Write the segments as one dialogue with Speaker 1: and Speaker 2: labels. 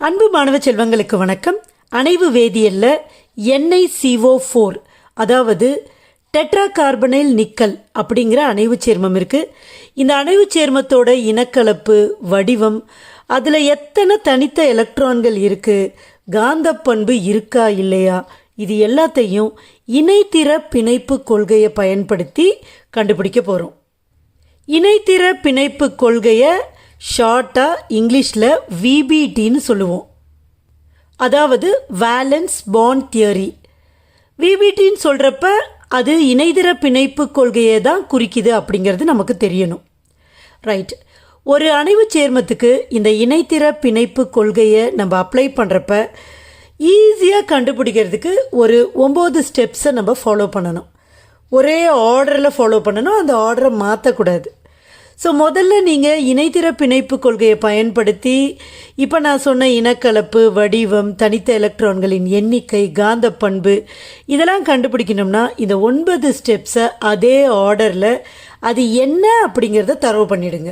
Speaker 1: அன்பு மாணவ செல்வங்களுக்கு வணக்கம். அணைவு வேதியல்ல எண்ணெய் சிஓ ஃபோர் அதாவது டெட்ரா கார்பனைல் நிக்கல் அப்படிங்கிற அணைவு சேர்மம் இருக்குது இந்த அணைவு சேர்மத்தோட இனக்கலப்பு வடிவம் அதில் எத்தனை தனித்த எலக்ட்ரான்கள் இருக்குது காந்த பண்பு இருக்கா இல்லையா இது எல்லாத்தையும் இணைத்திற பிணைப்பு கொள்கையை பயன்படுத்தி கண்டுபிடிக்க போகிறோம் இணைத்திற பிணைப்பு கொள்கையை ஷார்ட்டாக இங்கிலீஷில் விபிடின்னு சொல்லுவோம். அதாவது வேலன்ஸ் பாண்ட் தியரி விபிடின்னு சொல்கிறப்ப அது இணைதிற பிணைப்பு கொள்கையை தான் குறிக்குது அப்படிங்கிறது நமக்கு தெரியணும். ரைட் ஒரு அணைவு சேர்மத்துக்கு இந்த இணைத்திற பிணைப்பு கொள்கையை நம்ம அப்ளை பண்ணுறப்ப ஈஸியாக கண்டுபிடிக்கிறதுக்கு ஒரு ஒம்பது ஸ்டெப்ஸை நம்ம ஃபாலோ பண்ணணும். ஒரே ஆர்டரில் ஃபாலோ பண்ணணும். அந்த ஆர்டரை மாற்றக்கூடாது ஸோ முதல்ல நீங்கள் இணைத்திற பிணைப்பு கொள்கையை பயன்படுத்தி இப்போ நான் சொன்ன இனக்கலப்பு வடிவம் தனித்த எலக்ட்ரான்களின் எண்ணிக்கை காந்த பண்பு இதெல்லாம் கண்டுபிடிக்கணும்னா இந்த ஒன்பது ஸ்டெப்ஸை அதே ஆர்டரில் அது என்ன அப்படிங்கிறத தரவு பண்ணிடுங்க.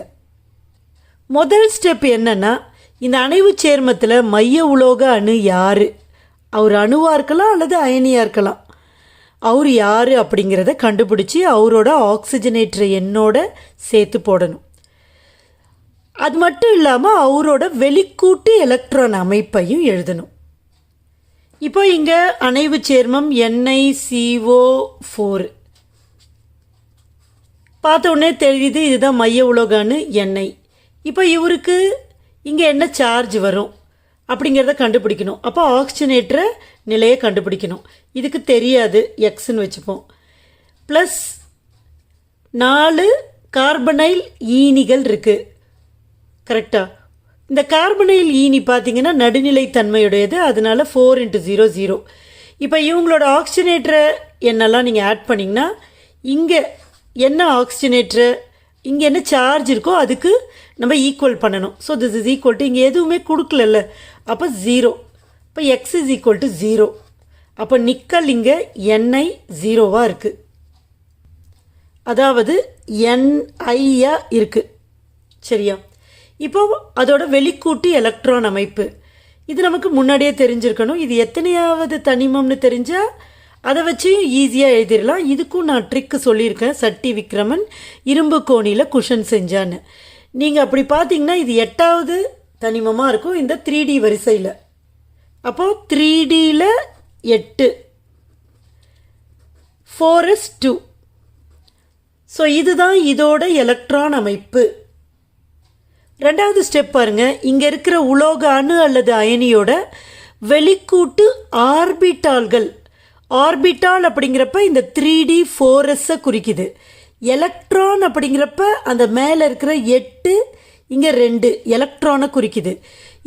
Speaker 1: முதல் ஸ்டெப் என்னென்னா இந்த அணைவு சேர்மத்தில் மைய உலோக அணு யார்? அவர் அணுவாக இருக்கலாம் அல்லது அயனியாக இருக்கலாம். அவர் யார் அப்படிங்கிறத கண்டுபிடிச்சி அவரோட ஆக்சிஜனேட்டரை எண்ணோட சேர்த்து போடணும். அது மட்டும் இல்லாமல் அவரோட வெளிக்கூட்டு எலக்ட்ரான் அமைப்பையும் எழுதணும். இப்போ இங்கே அணைவு சேர்மம் எண்ணெய் சிஓ ஃபோர் பார்த்த உடனே தெரியுது இதுதான் மைய உலோகான்னு எண்ணெய் இப்போ இவருக்கு இங்கே என்ன சார்ஜ் வரும்? அப்படிங்கிறத கண்டுபிடிக்கணும். அப்போ ஆக்சிஜனேற்ற நிலையை கண்டுபிடிக்கணும். இதுக்கு தெரியாது எக்ஸ்ன்னு வச்சுப்போம். ப்ளஸ் நாலு கார்பனைல் ஈனிகள் இருக்குது கரெக்டாக இந்த கார்பனைல் ஈனி பார்த்திங்கன்னா நடுநிலை தன்மையுடையது அதனால ஃபோர் இன்ட்டு ஜீரோ ஜீரோ இப்போ இவங்களோட ஆக்சிஜனேற்ற எண்ணெல்லாம் நீங்கள் ஆட் பண்ணிங்கன்னா இங்கே என்ன ஆக்சிஜனேற்ற இங்கே என்ன சார்ஜ் இருக்கோ அதுக்கு நம்ம ஈக்குவல் பண்ணணும். So this is equal to இங்கே எதுவுமே கொடுக்கலல்ல. அப்போ ஜீரோ இப்போ X is equal to zero அப்போ நிக்கல் இங்கே என்ஐ ஜீரோவாக இருக்குது அதாவது என்ஐயா இருக்குது சரியா? இப்போ அதோட வெளிக்கூட்டு எலக்ட்ரான் அமைப்பு. இது நமக்கு முன்னாடியே தெரிஞ்சிருக்கணும். இது எத்தனையாவது தனிமம்னு தெரிஞ்சால் அதை வச்சு ஈஸியாக எழுதிடலாம் இதுக்கும் நான் ட்ரிக்கு சொல்லியிருக்கேன். சட்டி விக்ரமன் இரும்பு கோணியில் குஷன் செஞ்சான்னு. நீங்கள் அப்படி பார்த்தீங்கன்னா இது எட்டாவது தனிமமாக இருக்கும் இந்த த்ரீ டி வரிசையில். அப்போது த்ரீ டியில் எட்டு. ஃபோர் எஸ் டூ ஸோ இதுதான் இதோட எலக்ட்ரான் அமைப்பு. ரெண்டாவது ஸ்டெப் பாருங்க. இங்கே இருக்கிற உலோக அணு அல்லது அயனியோட வெளிக்கூட்டு ஆர்பிட்டால்கள். ஆர்பிட்டால் அப்படிங்கிறப்ப இந்த த்ரீ டி ஃபோர் எஸ்ஸை குறிக்குது. எலக்ட்ரான் அப்படிங்கிறப்ப அந்த மேலே இருக்கிற எட்டு இங்கே ரெண்டு எலக்ட்ரானை குறிக்குது.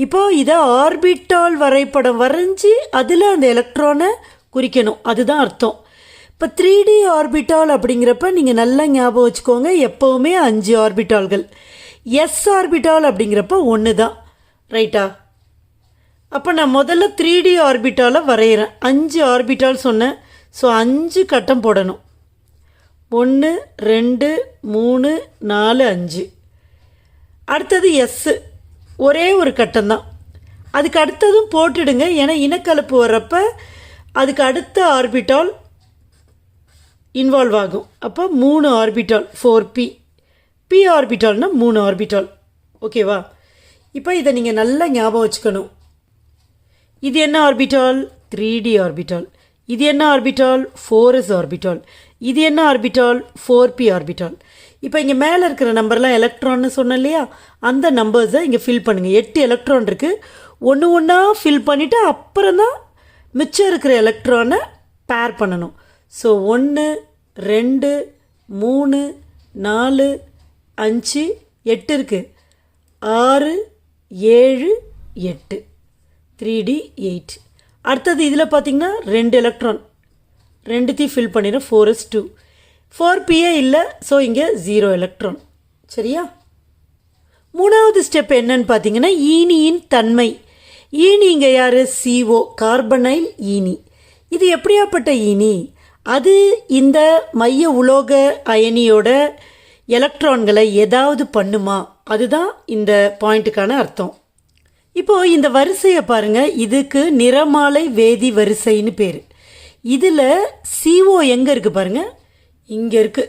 Speaker 1: இப்போது இதை ஆர்பிட்டால் வரைபடம் வரைஞ்சி அதில் அந்த எலக்ட்ரானை குறிக்கணும். அதுதான் அர்த்தம். இப்போ த்ரீ டி ஆர்பிட்டால் அப்படிங்கிறப்ப நீங்கள் நல்லா ஞாபகம் வச்சுக்கோங்க எப்போவுமே அஞ்சு ஆர்பிட்டால்கள் எஸ் ஆர்பிட்டால் அப்படிங்கிறப்ப ஒன்று தான் ரைட்டா அப்போ நான் முதல்ல த்ரீ டி ஆர்பிட்டாலை வரைகிறேன் அஞ்சு ஆர்பிட்டால் சொன்னேன். ஸோ அஞ்சு கட்டம் போடணும். ஒன்று ரெண்டு மூணு நாலு அஞ்சு. அடுத்தது எஸ்ஸு ஒரே ஒரு கட்டம்தான். அதுக்கு அடுத்ததும் போட்டுடுங்க. ஏன்னா இனக்கலப்பு வர்றப்ப அதுக்கு அடுத்த ஆர்பிட்டால் இன்வால்வ் ஆகும். அப்போ மூணு ஆர்பிட்டால் ஃபோர் பி பி ஆர்பிட்டால்னால் மூணு ஆர்பிட்டால். ஓகேவா இப்போ இதை நீங்கள் நல்லா ஞாபகம் வச்சுக்கணும். இது என்ன ஆர்பிட்டால்? Three D orbital. இது என்ன ஆர்பிட்டால்? Four S orbital. இது என்ன ஆர்பிட்டால்? Four B orbital. இப்போ இங்கே மேலே இருக்கிற நம்பர்லாம் எலக்ட்ரான்னு சொன்னேன் இல்லையா? அந்த நம்பர்ஸை இங்கே ஃபில் பண்ணுங்கள் எட்டு எலக்ட்ரான் இருக்குது ஒன்று ஒன்றா ஃபில் பண்ணிவிட்டு அப்புறம் தான் மிச்சம் இருக்கிற எலக்ட்ரானை பேர் பண்ணணும். ஸோ ஒன்று ரெண்டு மூணு நாலு அஞ்சு எட்டு இருக்குது ஆறு ஏழு எட்டு. த்ரீ டி எயிட் அடுத்தது இதில் பார்த்தீங்கன்னா ரெண்டு எலக்ட்ரான் ரெண்டுத்தையும் ஃபில் பண்ணிடுறேன் four S two four PA இல்லை ஸோ இங்கே ஜீரோ எலக்ட்ரான் சரியா? மூணாவது ஸ்டெப் என்னன்னு பார்த்தீங்கன்னா ஈனியின் தன்மை. ஈனி இங்கே யார்? சிஓ கார்பனைல் ஈனி. இது எப்படியாப்பட்ட ஈனி? அது இந்த மைய உலோக அயனியோட எலக்ட்ரான்களை ஏதாவது பண்ணுமா? அதுதான் இந்த பாயிண்ட்டுக்கான அர்த்தம். இப்போது இந்த வரிசையை பாருங்கள் இதுக்கு நிறமாலை வேதி வரிசைன்னு பேர். இதில் சிஓ எங்கே இருக்குது பாருங்கள் இங்கே இருக்கு.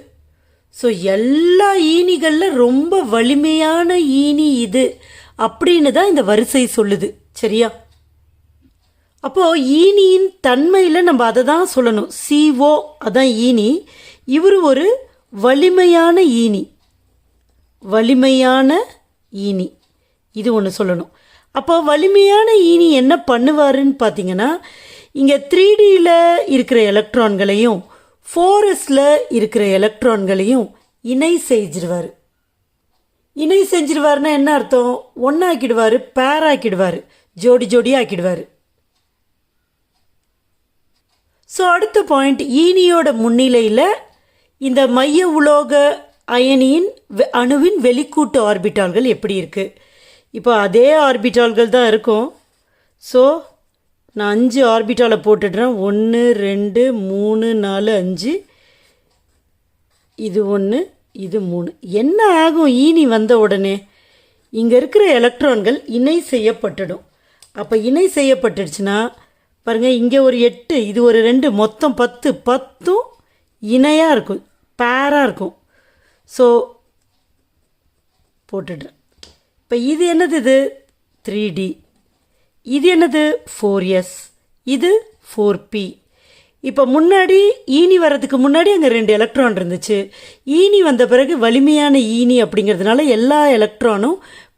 Speaker 1: ஸோ எல்லா ஈனிகளில் ரொம்ப வலிமையான ஈனி இது அப்படின்னு தான் இந்த வரிசை சொல்லுது. சரியா? அப்போது ஈனியின் தன்மையில் நம்ம அதை தான் சொல்லணும். சிஓ அதான் ஈனி. இவர் ஒரு வலிமையான ஈனி. வலிமையான ஈனி. இது ஒன்று சொல்லணும். அப்போ வலிமையான ஈனி என்ன பண்ணுவாருன்னு பார்த்தீங்கன்னா இங்கே த்ரீ டியில் இருக்கிற எலக்ட்ரான்களையும் ஃபோரஸ்டில் இருக்கிற எலக்ட்ரான்களையும் இணை செஞ்சிருவார். இணை செஞ்சிருவார்னா என்ன அர்த்தம்? ஒன்றாக்கிடுவார் பேராக்கிடுவார் ஜோடி ஜோடி ஆக்கிடுவார் ஸோ அடுத்த பாயிண்ட் ஈனியோட முன்னிலையில் இந்த மைய உலோக அயனியின் வெ- அணுவின் வெளிக்கூட்டு ஆர்பிட்டால்கள் எப்படி இருக்குது இப்போ அதே ஆர்பிட்டால்கள் தான் இருக்கும். ஸோ நான் அஞ்சு ஆர்பிட்டாவில் போட்டுடுறேன். ஒன்று ரெண்டு மூணு நாலு அஞ்சு. இது ஒன்று இது மூணு. என்ன ஆகும்? ஈனி வந்த உடனே இங்கே இருக்கிற எலக்ட்ரான்கள் இணை செய்யப்பட்டுடும். அப்போ இணை செய்யப்பட்டுடுச்சுன்னா பாருங்கள் இங்கே ஒரு எட்டு இது ஒரு ரெண்டு மொத்தம் பத்து. பத்தும் இணையாக இருக்கும் பேராக இருக்கும். ஸோ போட்டுடுறேன். இப்போ இது என்னது இது? த்ரீ டி இது என்னது? ஃபோர் எஸ் இது ஃபோர் பி இப்போ முன்னாடி ஈனி வர்றதுக்கு முன்னாடி அங்கே ரெண்டு எலக்ட்ரான் இருந்துச்சு. ஈனி வந்த பிறகு வலிமையான ஈனி அப்படிங்கிறதுனால எல்லா எலக்ட்ரானும்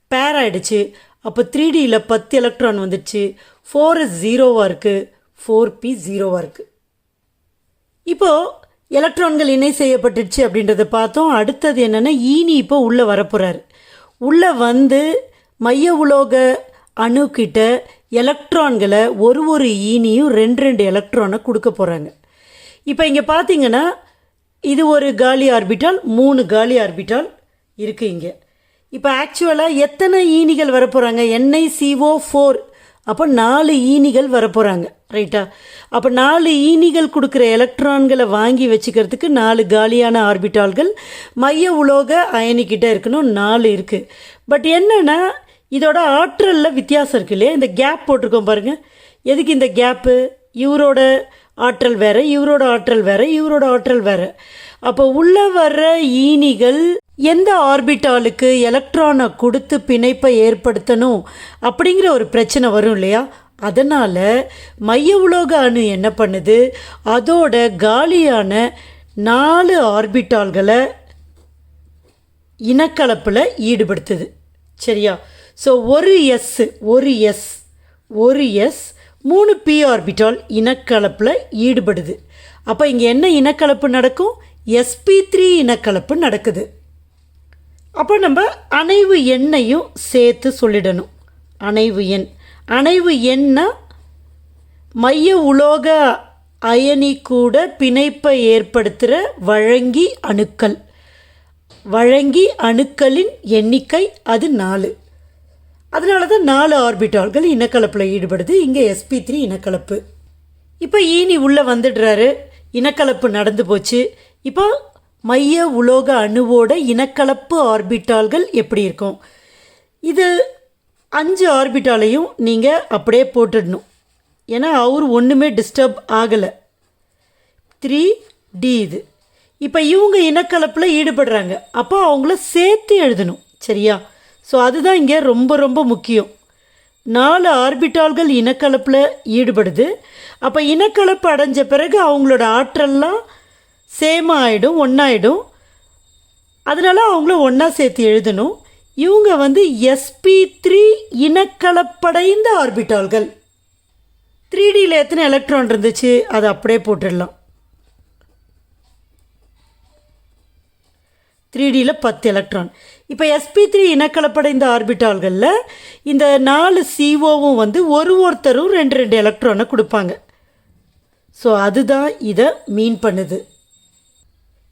Speaker 1: பேர் ஆகிடுச்சு அப்போ த்ரீ டியில் பத்து எலக்ட்ரான் வந்துடுச்சு ஃபோர் எஸ் ஜீரோவாக இருக்குது ஃபோர் பி ஜீரோவாக இருக்குது இப்போது எலக்ட்ரான்கள் இணை செய்யப்பட்டுச்சு அப்படின்றத பார்த்தோம். அடுத்தது என்னென்னா ஈனி இப்போ உள்ளே வரப்போகிறார் உள்ளே வந்து மைய உலோக அணுக்கிட்ட எலக்ட்ரான்களை ஒரு ஒரு ஈனியும் ரெண்டு ரெண்டு எலக்ட்ரானை கொடுக்க போகிறாங்க இப்போ இங்கே பார்த்தீங்கன்னா இது ஒரு காலி ஆர்பிட்டால் மூணு காலி ஆர்பிட்டால் இருக்குது இங்கே. இப்போ ஆக்சுவலாக எத்தனை ஈனிகள் வரப்போகிறாங்க NiCO ஃபோர் அப்போ நாலு ஈனிகள் வரப்போகிறாங்க ரைட்டா அப்போ நாலு ஈனிகள் கொடுக்குற எலக்ட்ரான்களை வாங்கி வச்சுக்கிறதுக்கு நாலு காலியான ஆர்பிட்டால்கள் மைய உலோக அயனிக்கிட்ட இருக்கணும் நாலு இருக்குது பட் என்னென்னா இதோட ஆற்றலில் வித்தியாசம் இருக்கு இல்லையா? இந்த கேப் போட்டிருக்கோம் பாருங்கள் எதுக்கு இந்த கேப்பு இவரோட ஆற்றல் வேறு இவரோட ஆற்றல் வேறு இவரோட ஆற்றல் வேறு. அப்போ உள்ளே வர்ற ஈனிகள் எந்த ஆர்பிட்டாலுக்கு எலக்ட்ரானை கொடுத்து பிணைப்பை ஏற்படுத்தணும் அப்படிங்கிற ஒரு பிரச்சனை வரும் இல்லையா? அதனால் மைய உலோக அணு என்ன பண்ணுது? அதோட காலியான நாலு ஆர்பிட்டால்களை இனக்கலப்பில் ஈடுபடுத்துது. சரியா? ஸோ ஒரு எஸ் ஒரு எஸ் ஒரு எஸ் மூணு பி ஆர்பிட்டால் இனக்கலப்பில் ஈடுபடுது. அப்போ இங்கே என்ன இனக்கலப்பு நடக்கும்? எஸ்பி த்ரீ இனக்கலப்பு நடக்குது. அப்போ நம்ம அணைவு எண்ணையும் சேர்த்து சொல்லிடணும். அணைவு எண். அணைவு எண்ணா மைய உலோக அயனி கூட பிணைப்பை ஏற்படுத்துகிற வழங்கி அணுக்கள். வழங்கி அணுக்களின் எண்ணிக்கை அது நாலு. அதனால தான் நாலு ஆர்பிட்டால்கள் இனக்கலப்பில் ஈடுபடுது. இங்கே எஸ்பி த்ரீ இனக்கலப்பு. இப்போ ஈனி உள்ளே வந்துடுறாரு. இனக்கலப்பு நடந்து போச்சு. இப்போ மைய உலோக அணுவோட இனக்கலப்பு ஆர்பிட்டால்கள் எப்படி இருக்கும்? இது அஞ்சு ஆர்பிட்டாலையும் நீங்கள் அப்படியே போட்டுடணும். ஏன்னா அவர் ஒன்றுமே டிஸ்டர்ப் ஆகலை. த்ரீ டி இது. இப்போ இவங்க இனக்கலப்பில் ஈடுபடுறாங்க. அப்போ அவங்கள சேர்த்து எழுதணும். சரியா? ஸோ அதுதான் இங்கே ரொம்ப ரொம்ப முக்கியம். நாலு ஆர்பிட்டால்கள் இனக்கலப்பில் ஈடுபடுது. அப்போ இனக்கலப்பு அடைஞ்ச பிறகு அவங்களோட ஆற்றல்லாம் சேம் ஆகிடும் ஒன்றாயிடும் அதனால் அவங்கள ஒன்றா சேர்த்து எழுதணும். இவங்க வந்து எஸ்பி த்ரீ இனக்கலப்படைந்த ஆர்பிட்டால்கள். த்ரீ டியில் எத்தனை எலக்ட்ரான் இருந்துச்சு அதை அப்படியே போட்டுடலாம். த்ரீ டியில் பத்து எலக்ட்ரான். இப்போ எஸ்பி த்ரீ இனக்கலப்படைந்த ஆர்பிட்டால்களில் இந்த நாலு சிஓவும் வந்து ஒரு ஒருத்தரும் ரெண்டு ரெண்டு எலக்ட்ரானை கொடுப்பாங்க. ஸோ அதுதான் இதை மீன் பண்ணுது.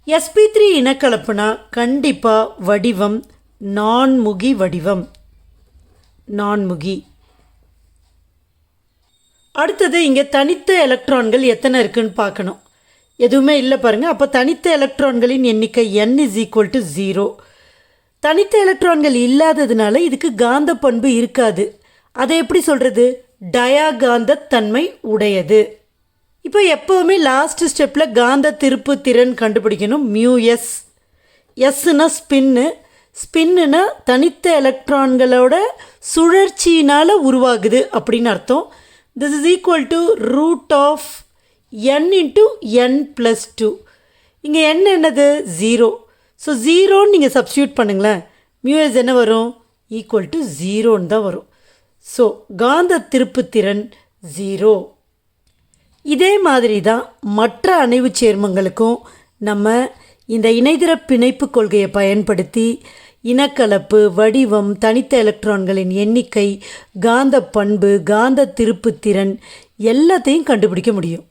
Speaker 1: எஸ்பி த்ரீ இனக்கலப்புனா கண்டிப்பாக வடிவம் நான்முகி வடிவம். நான்முகி. அடுத்தது இங்கே தனித்த எலக்ட்ரான்கள் எத்தனை இருக்குன்னு பார்க்கணும். எதுவுமே இல்லை பாருங்கள் அப்போ தனித்த எலக்ட்ரான்களின் எண்ணிக்கை N is equal to zero தனித்த எலக்ட்ரான்கள் இல்லாததுனால இதுக்கு காந்த பண்பு இருக்காது. அதை எப்படி சொல்கிறது டயாகாந்த தன்மை உடையது. இப்போ எப்போவுமே லாஸ்ட் ஸ்டெப்பில் காந்த திருப்பு திறன் கண்டுபிடிக்கணும். மியூ எஸ் எஸ்னா ஸ்பின்னு ஸ்பின்னுனா தனித்த எலக்ட்ரான்களோட சுழற்சியினால் உருவாகுது அப்படின்னு அர்த்தம். This is equal to root of N into N plus two இங்கே என் என்னது? ஜீரோ ஸோ ஜீரோன்னு நீங்கள் சப்ஸ்டியூட் பண்ணுங்களேன். மியூஎஸ் என்ன வரும்? ஈக்குவல் டு ஜீரோன்னு தான் வரும். ஸோ காந்த திருப்புத்திறன் ஜீரோ இதே மாதிரி தான் மற்ற அணைவு சேர்மங்களுக்கும் நம்ம இந்த இணைதிர பிணைப்பு கொள்கையை பயன்படுத்தி இனக்கலப்பு வடிவம் தனித்த எலக்ட்ரான்களின் எண்ணிக்கை காந்த பண்பு காந்த திருப்புத்திறன் எல்லாத்தையும் கண்டுபிடிக்க முடியும்.